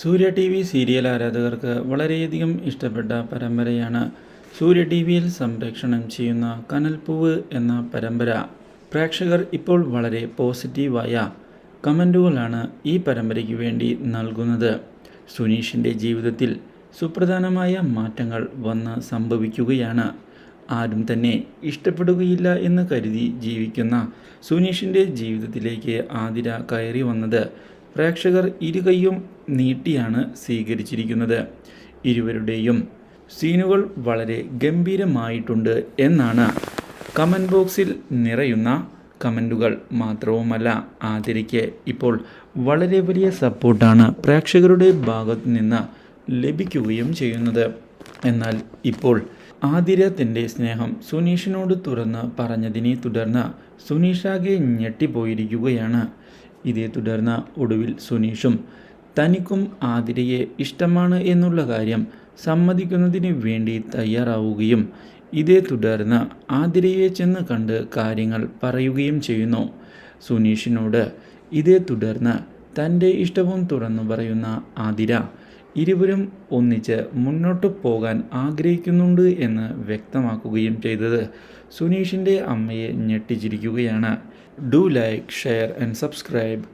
സൂര്യ T V serial ആരാധകർക്ക് വളരെയധികം ഇഷ്ടപ്പെട്ട പരമ്പരയാണ് സൂര്യ ടി വിയിൽ സംപ്രേക്ഷണം ചെയ്യുന്ന കനൽപ്പൂവ് എന്ന പരമ്പര. പ്രേക്ഷകർ ഇപ്പോൾ വളരെ പോസിറ്റീവായ കമന്റുകളാണ് ഈ പരമ്പരയ്ക്ക് വേണ്ടി നൽകുന്നത്. സുനീഷിന്റെ ജീവിതത്തിൽ സുപ്രധാനമായ മാറ്റങ്ങൾ വന്ന് സംഭവിക്കുകയാണ്. ആരും തന്നെ ഇഷ്ടപ്പെടുകയില്ല എന്ന് കരുതി ജീവിക്കുന്ന സുനീഷിന്റെ ജീവിതത്തിലേക്ക് ആതിര കയറി വന്നത് പ്രേക്ഷകർ ഇരുകൈയും നീട്ടിയാണ് സ്വീകരിച്ചിരിക്കുന്നത്. ഇരുവരുടെയും സീനുകൾ വളരെ ഗംഭീരമായിട്ടുണ്ട് എന്നാണ് കമന്റ് ബോക്സിൽ നിറയുന്ന കമന്റുകൾ മാത്രവുമല്ല ആതിരയ്ക്ക് ഇപ്പോൾ വളരെ വലിയ സപ്പോർട്ടാണ് പ്രേക്ഷകരുടെ ഭാഗത്തു നിന്ന് ലഭിക്കുകയും ചെയ്യുന്നത്. എന്നാൽ ഇപ്പോൾ ആതിര തന്റെ സ്നേഹം സുനീഷിനോട് തുറന്ന് പറഞ്ഞതിനെ തുടർന്ന് സുനീഷാകെ ഞെട്ടിപ്പോയിരിക്കുകയാണ്. ഇതേ തുടർന്ന് ഒടുവിൽ സുനീഷും തനിക്കും ആതിരയെ ഇഷ്ടമാണ് എന്നുള്ള കാര്യം സമ്മതിക്കുന്നതിന് വേണ്ടി തയ്യാറാവുകയും ഇതേ തുടർന്ന് ആതിരയെ ചെന്ന് കണ്ട് കാര്യങ്ങൾ പറയുകയും ചെയ്യുന്നു. സുനീഷിനോട് ഇതേ തുടർന്ന് തന്റെ ഇഷ്ടവും തുറന്നു പറയുന്ന ആതിര ഇരുവരും ഒന്നിച്ച് മുന്നോട്ട് പോകാൻ ആഗ്രഹിക്കുന്നുണ്ട് എന്ന് വ്യക്തമാക്കുകയും ചെയ്തത്. സുനീഷിന്റെ അമ്മയെ ഞെട്ടിച്ചിരിക്കുകയാണ്. Do like share and subscribe.